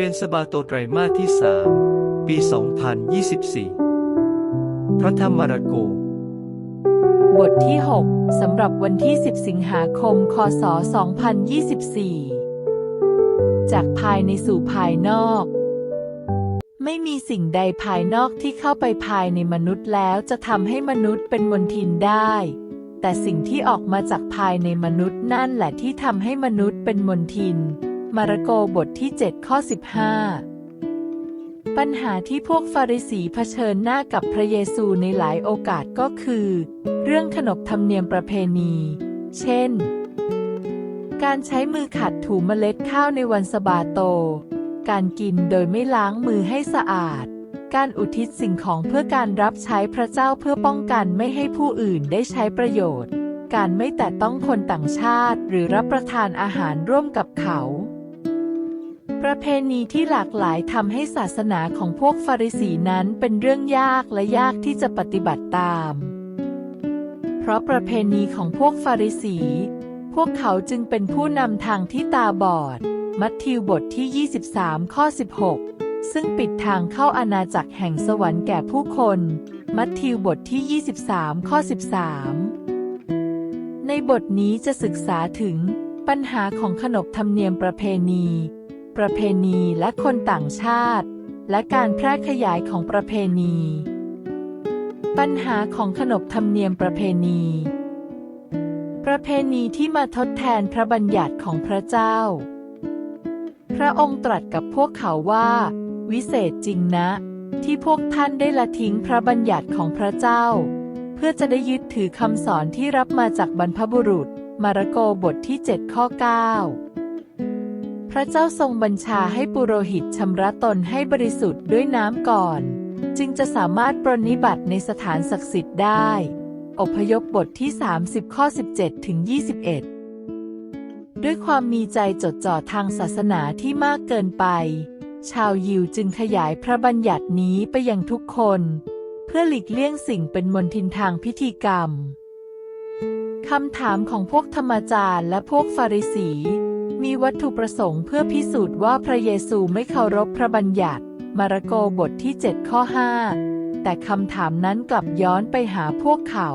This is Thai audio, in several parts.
เรียนสบาโตไตรมาสที่ 3 ปี 2024 พระธรรมมาระโก บทที่ 6 สำหรับวันที่ 10 สิงหาคม คศ 2024 จากภายในสู่ภายนอก ไม่มีสิ่งใดภายนอกที่เข้าไปภายในมนุษย์แล้วจะทำให้มนุษย์เป็นมนทินได้แต่สิ่งที่ออกมาจากภายในมนุษย์นั่นแหละที่ทำให้มนุษย์เป็นมนทิน มาระโกบทที่ 7 ข้อ 15 ปัญหาที่พวกฟาริสีเผชิญหน้ากับพระเยซูในหลายโอกาสก็คือ เรื่องขนบธรรมเนียมประเพณี เช่น การใช้มือขัดถูเมล็ดข้าวในวันสบาโต การกินโดยไม่ล้างมือให้สะอาด การอุทิศสิ่งของเพื่อการรับใช้พระเจ้าเพื่อป้องกันไม่ให้ผู้อื่นได้ใช้ประโยชน์การไม่แตะต้องคนต่างชาติหรือรับประทานอาหารร่วมกับเขา ประเพณีที่หลากหลายทำให้ศาสนาของพวกฟาริสีนั้นเป็นเรื่องยากและยากที่จะปฏิบัติตาม เพราะประเพณีของพวกฟาริสี พวกเขาจึงเป็นผู้นำทางที่ตาบอด มัทธิวบทที่ 23 ข้อ 16 ซึ่งปิดทางเข้าอาณาจักรแห่งสวรรค์แก่ผู้คน มัทธิวบทที่ 23 ข้อ 13 ในบทนี้จะศึกษาถึงปัญหาของขนบธรรมเนียมประเพณี ประเพณีและคนต่างชาติ และการแพร่ขยายของประเพณี ปัญหาของขนบธรรมเนียมประเพณี ประเพณีที่มาทดแทนพระบัญญัติของพระเจ้า พระองค์ตรัสกับพวกเขาว่า วิเศษจริงนะ ที่พวกท่านได้ละทิ้งพระบัญญัติของพระเจ้า เพื่อจะได้ยึดถือคำสอนที่รับมาจากบรรพบุรุษ มาระโกบทที่ 7 ข้อ 9 พระเจ้าทรงบัญชาให้ปุโรหิตชำระตนให้บริสุทธิ์ด้วยน้ำก่อน จึงจะสามารถปรนนิบัติในสถานศักดิ์สิทธิ์ได้ อพยพบทที่ 30 ข้อ 17 ถึง 21 ด้วยความมีใจจดจ่อทางศาสนาที่มากเกินไป ชาวยิวจึงขยายพระบัญญัตินี้ไปยังทุกคน เพื่อหลีกเลี่ยงสิ่งเป็นมนทินทางพิธีกรรมคำถามของพวกธรรมจารย์และพวกฟาริสี มีวัตถุประสงค์เพื่อพิสูจน์ว่าพระเยซูไม่เคารพพระบัญญัติ มาระโกบทที่ 7 ข้อ 5 แต่คำถามนั้นกลับย้อนไปหาพวกเขา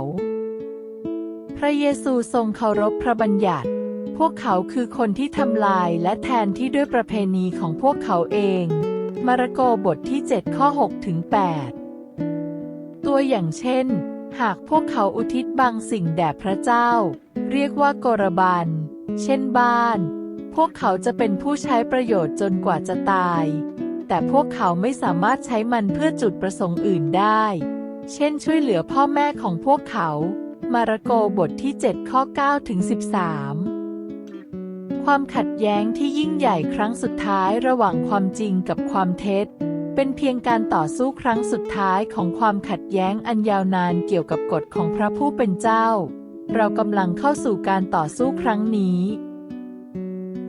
พระเยซูทรงเคารพพระบัญญัติ พวกเขาคือคนที่ทำลายและแทนที่ด้วยประเพณีของพวกเขาเอง มาระโกบทที่ 7 ข้อ 6 ถึง 8 ตัวอย่างเช่น หากพวกเขาอุทิศบางสิ่งแด่พระเจ้า เรียกว่าโกรบันเช่นบ้าน พวกเขาจะเป็นผู้ใช้ประโยชน์จนกว่าจะตาย แต่พวกเขาไม่สามารถใช้มันเพื่อจุดประสงค์อื่นได้ เช่นช่วยเหลือพ่อแม่ของพวกเขา มาระโกบทที่ 7 ข้อ9ถึง13 ความขัดแย้งที่ยิ่งใหญ่ครั้งสุดท้ายระหว่างความจริงกับความเท็จ เป็นเพียงการต่อสู้ครั้งสุดท้ายของความขัดแย้งอันยาวนานเกี่ยวกับกฎของพระผู้เป็นเจ้า เรากำลังเข้าสู่การต่อสู้ครั้งนี้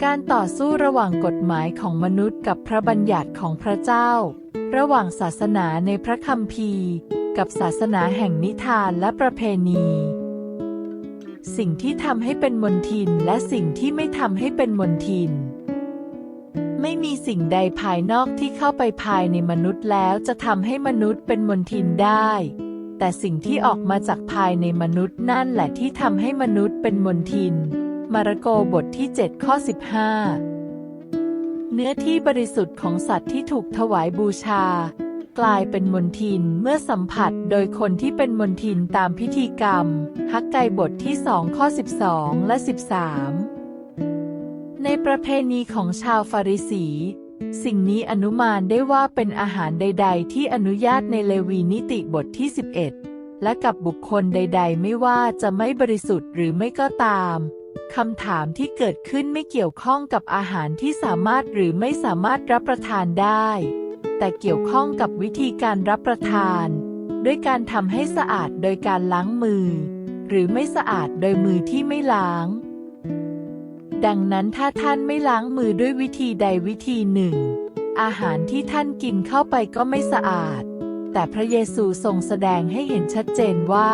การต่อสู้ระหว่างกฎหมายของมนุษย์กับพระบัญญัติของพระเจ้า ระหว่างศาสนาในพระคัมภีร์ กับศาสนาแห่งนิทานและประเพณี สิ่งที่ทำให้เป็นมนทินและสิ่งที่ไม่ทำให้เป็นมนทิน ไม่มีสิ่งใดภายนอกที่เข้าไปภายในมนุษย์แล้วจะทำให้มนุษย์เป็นมนทินได้ แต่สิ่งที่ออกมาจากภายในมนุษย์นั่นแหละที่ทำให้มนุษย์เป็นมนทิน มาระโกบทที่ 7 ข้อ 15 เนื้อที่บริสุทธิ์ของสัตว์ที่ถูกถวายบูชา กลายเป็นมนทินเมื่อสัมผัสโดยคนที่เป็นมนทินตามพิธีกรรม ฮักไกบทที่2ข้อ 12 และ 13 ในประเพณีของชาวฟาริสีสิ่งนี้อนุมานได้ว่าเป็นอาหารใด ๆ ที่อนุญาตในเลวีนิติบทที่ 11 และกับบุคคลใด ๆ ไม่ว่าจะไม่บริสุทธิ์หรือไม่ก็ตาม คำถามที่เกิดขึ้นไม่เกี่ยวข้องกับอาหารที่สามารถหรือไม่สามารถรับประทานได้ แต่เกี่ยวข้องกับวิธีการรับประทาน ด้วยการทำให้สะอาดโดยการล้างมือ หรือไม่สะอาดโดยมือที่ไม่ล้าง ดังนั้นถ้าท่านไม่ล้างมือด้วยวิธีใดวิธีหนึ่ง อาหารที่ท่านกินเข้าไปก็ไม่สะอาด แต่พระเยซูทรงแสดงให้เห็นชัดเจนว่า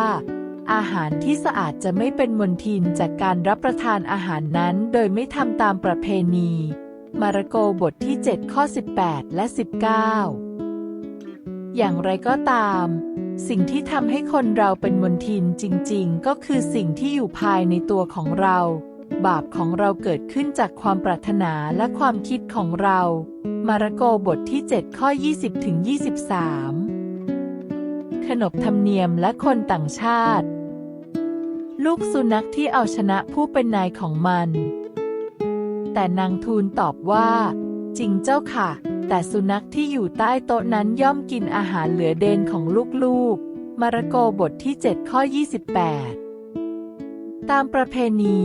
อาหารที่สะอาดจะไม่เป็นมลทินจากการรับประทานอาหารนั้น โดยไม่ทำตามประเพณี มาระโกบทที่ 7 ข้อ 18 และ 19 อย่างไรก็ตาม สิ่งที่ทำให้คนเราเป็นมนทินจริงๆ ก็คือสิ่งที่อยู่ภายในตัวของเรา บาปของเราเกิดขึ้นจากความปรารถนาและความคิดของเรา มาระโกบทที่ 7 ข้อ 20ถึง23 ขนบธรรมเนียมและคนต่างชาติ ลูกสุนัขที่เอาชนะผู้เป็นนายของมัน แต่นางทูลตอบว่า จริงเจ้าค่ะ แต่สุนัขที่อยู่ใต้โต๊ะนั้นย่อมกินอาหารเหลือเดนของลูกๆ มาระโกบทที่ 7 ข้อ 28 ตามประเพณี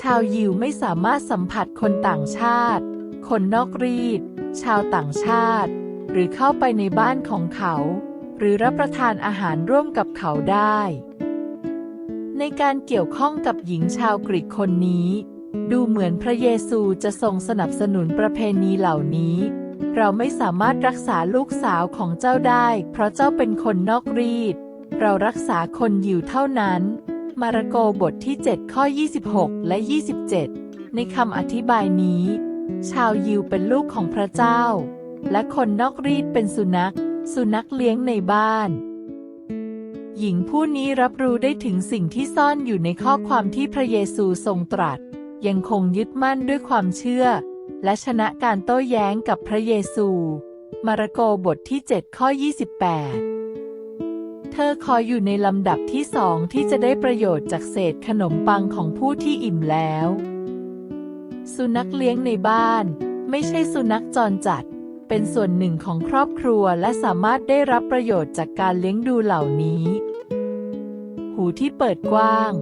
ชาวยิวไม่สามารถสัมผัสคนต่างชาติ คนนอกรีด ชาวต่างชาติ หรือเข้าไปในบ้านของเขา หรือรับประทานอาหารร่วมกับเขาได้ ในการเกี่ยวข้องกับหญิงชาวกรีกคนนี้ ดูเหมือนพระเยซูจะทรงสนับสนุนประเพณีเหล่านี้ เราไม่สามารถรักษาลูกสาวของเจ้าได้ เพราะเจ้าเป็นคนนอกรีด เรารักษาคนยิวเท่านั้น มาระโกบทที่ 7 ข้อ 26 และ 27 ในคำอธิบายนี้ ชาวยิวเป็นลูกของพระเจ้า และคนนอกรีดเป็นสุนัข สุนัขเลี้ยงในบ้าน หญิงผู้นี้รับรู้ได้ถึงสิ่งที่ซ่อนอยู่ในข้อความที่พระเยซูทรงตรัส ยังคงยึดมั่นด้วยความเชื่อ และชนะการโต้แย้งกับพระเยซู มาระโกบทที่ 7 ข้อ 28 เธอคอยอยู่ในลำดับที่สองที่จะได้ประโยชน์จากเศษขนมปังของผู้ที่อิ่มแล้ว สุนัขเลี้ยงในบ้าน ไม่ใช่สุนัขจรจัด เป็นส่วนหนึ่งของครอบครัวและสามารถได้รับประโยชน์จากการเลี้ยงดูเหล่านี้ หูที่เปิดกว้าง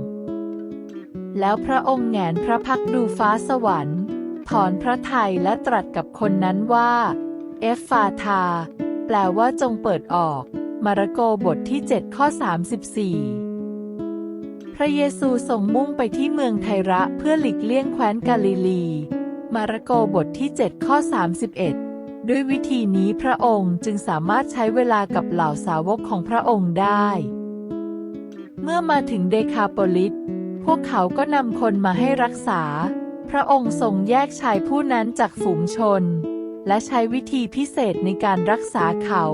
แล้วพระองค์แหงนพระพักดูฟ้าสวรรค์ ถอนพระทัยและตรัสกับคนนั้นว่า เอฟฟาธาแปลว่าจงเปิดออก มาระโกบทที่ 7 ข้อ 34 พระเยซูส่งมุ่งไปที่เมืองไทระเพื่อหลีกเลี่ยงแคว้นกาลิลี มาระโกบทที่ 7 ข้อ 31 ด้วยวิธีนี้พระองค์จึงสามารถใช้เวลากับเหล่าสาวกของพระองค์ได้ เมื่อมาถึงเดคาโปลิส พวกเขาก็นำคนมาให้รักษา พระองค์ทรงแยกชายผู้นั้นจากฝูงชน และใช้วิธีพิเศษในการรักษาเขา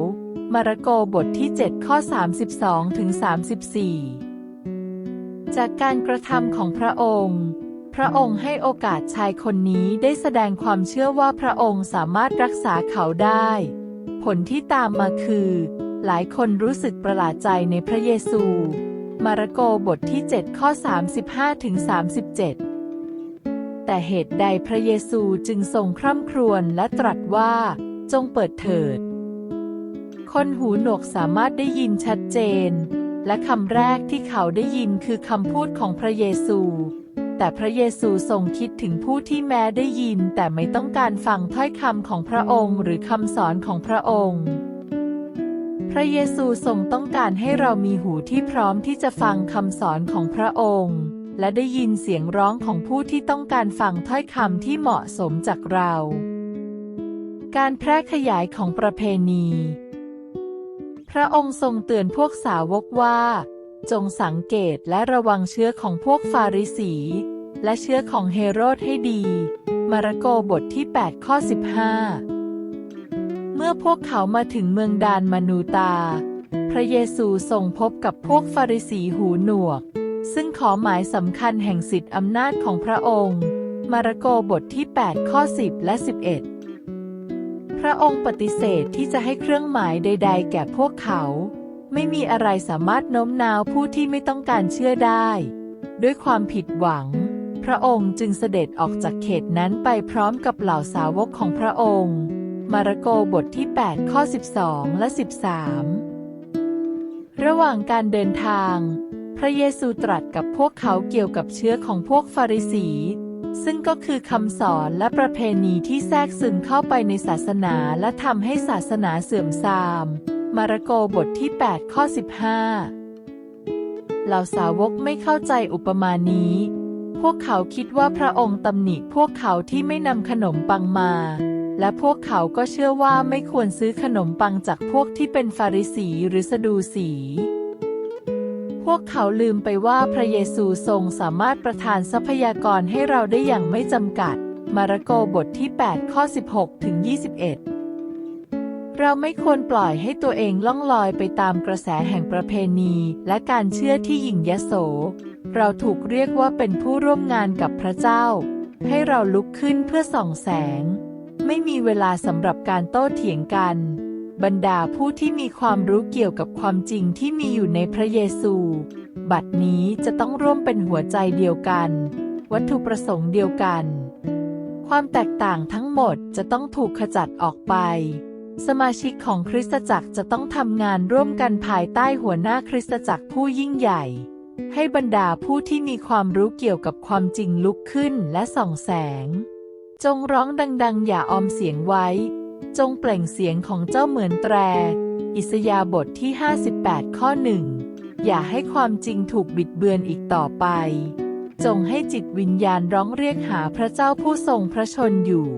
มาระโกบทที่ 7 ข้อ 32ถึง34 จากการกระทำของพระองค์ พระองค์ให้โอกาสชายคนนี้ได้แสดงความเชื่อว่าพระองค์สามารถรักษาเขาได้ ผลที่ตามมาคือ หลายคนรู้สึกประหลาดใจในพระเยซู มาระโกบทที่ 7 ข้อ 35ถึง37 แต่เหตุใดพระเยซูจึงทรงคร่ำครวญและตรัสว่า จงเปิดเถิด คนหูหนวกสามารถได้ยินชัดเจน และคำแรกที่เขาได้ยินคือคำพูดของพระเยซู แต่พระเยซูทรงคิดถึงผู้ที่แม้ได้ยิน แต่ไม่ต้องการฟังถ้อยคำของพระองค์ หรือคำสอนของพระองค์ พระเยซูทรงต้องการให้เรามีหูที่พร้อมที่จะฟังคำสอนของพระองค์ และได้ยินเสียงร้องของผู้ที่ต้องการฟังถ้อยคำที่เหมาะสมจากเรา การแพร่ขยายของประเพณีพระองค์ทรงเตือนพวกสาวกว่า จงสังเกตและระวังเชื้อของพวกฟาริสี และเชื้อของเฮโรดให้ดี มาระโกบทที่ 8 ข้อ 15 เมื่อพวกเขามาถึงเมืองดานมานูตา พระเยซูทรงพบกับพวกฟาริสีหูหนวก ซึ่งขอหมายสำคัญแห่งสิทธิอำนาจของพระองค์ มาระโกบทที่ 8 ข้อ 10 และ 11 พระองค์ปฏิเสธที่จะให้เครื่องหมายใด ๆ แก่พวกเขาไม่มีอะไรสามารถโน้มน้าวผู้ที่ไม่ต้องการเชื่อได้ ด้วยความผิดหวัง พระองค์จึงเสด็จออกจากเขตนั้นไปพร้อมกับเหล่าสาวกของพระองค์ มาระโกบทที่ 8 ข้อ 12 และ 13 ระหว่างการเดินทาง พระเยซูตรัสกับพวกเขาเกี่ยวกับเชื้อของพวกฟาริสี ซึ่งก็คือคำสอนและประเพณีที่แทรกซึมเข้าไปในศาสนาและทำให้ศาสนาเสื่อมทราม มาระโกบทที่ 8 ข้อ 15 เหล่าสาวกไม่เข้าใจอุปมานี้ พวกเขาคิดว่าพระองค์ตำหนิพวกเขาที่ไม่นำขนมปังมา และพวกเขาก็เชื่อว่าไม่ควรซื้อขนมปังจากพวกที่เป็นฟาริสีหรือสดูสี พวกเขาลืมไปว่าพระเยซูทรงสามารถประทานทรัพยากรให้เราได้อย่างไม่จำกัด มาระโกบทที่ 8 ข้อ 16 ถึง 21 เราไม่ควรปล่อยให้ตัวเองล่องลอยไปตามกระแสแห่งประเพณี และการเชื่อที่หยิ่งยโส เราถูกเรียกว่าเป็นผู้ร่วมงานกับพระเจ้า ให้เราลุกขึ้นเพื่อส่องแสง ไม่มีเวลาสำหรับการโต้เถียงกัน บรรดาผู้ที่มีความรู้เกี่ยวกับความจริงที่มีอยู่ในพระเยซู บัดนี้จะต้องร่วมเป็นหัวใจเดียวกัน วัตถุประสงค์เดียวกัน ความแตกต่างทั้งหมดจะต้องถูกขจัดออกไป สมาชิกของคริสตจักรจะต้องทำงานร่วมกันภายใต้หัวหน้าคริสตจักรผู้ยิ่งใหญ่ ให้บรรดาผู้ที่มีความรู้เกี่ยวกับความจริงลุกขึ้นและส่องแสง จงร้องดังๆ อย่าออมเสียงไว้ จงเปล่งเสียงของเจ้าเหมือนแตร อิสยาบทที่ 58 ข้อหนึ่งอย่าให้ความจริงถูกบิดเบือนอีกต่อไป จงให้จิตวิญญาณร้องเรียกหาพระเจ้าผู้ทรงพระชนอยู่